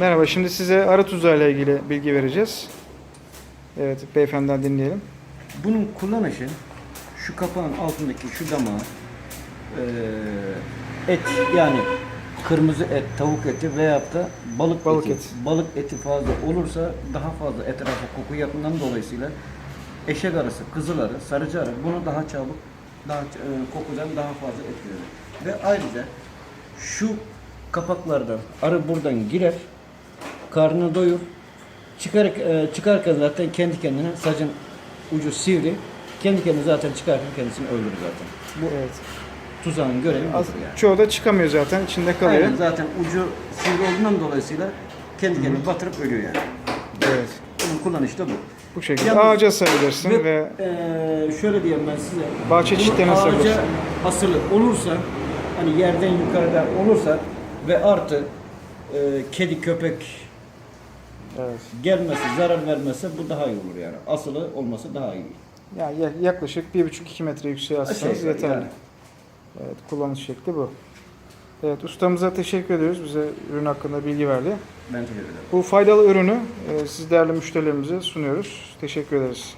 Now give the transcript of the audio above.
Merhaba, şimdi size arı tuzağı ile ilgili bilgi vereceğiz. Evet, beyefendiden dinleyelim. Bunun kullanışı şu kapağın altındaki şu damağı eee, et yani kırmızı et, tavuk eti veyahut da balık, Balık eti. eti. Balık eti fazla olursa daha fazla etrafa koku yapından dolayısıyla eşek arısı, kızıl arı, sarıcı arı bunu daha çabuk, daha eee, kokudan daha fazla etkiliyor. Ve ayrıca şu kapaklardan arı buradan girer, karnını doyur, Çıkar, e, çıkarken zaten kendi kendine sacın ucu sivri. Kendi kendine zaten çıkarken kendisini öldürür zaten. Bu Evet. tuzağın görevi Az, budur yani. çoğu da çıkamıyor zaten, içinde kalıyor. Aynen, zaten ucu sivri olduğundan dolayısıyla kendi kendine batırıp ölüyor yani. Evet. Bunun kullanışı da bu. Bu şekilde Yalnız- ağaca asabilirsin ve, Ve e, şöyle diyeyim ben size. Bahçe çitlerine ağaca sarılır. asılı olursa hani yerden yukarıda olursa ve artı e, kedi köpek evet. gelmesi, zarar vermese bu daha iyi olur yani. Asılı olması daha iyi. Yani ya- yaklaşık 1,5-2 metre yükseğe assanız yukarı yeterli. yani. Evet, kullanış şekli bu. Evet, ustamıza teşekkür ediyoruz. Bize ürün hakkında bilgi verdi. Ben teşekkür ederim. Bu faydalı ürünü e, siz değerli müşterilerimize sunuyoruz. Teşekkür ederiz.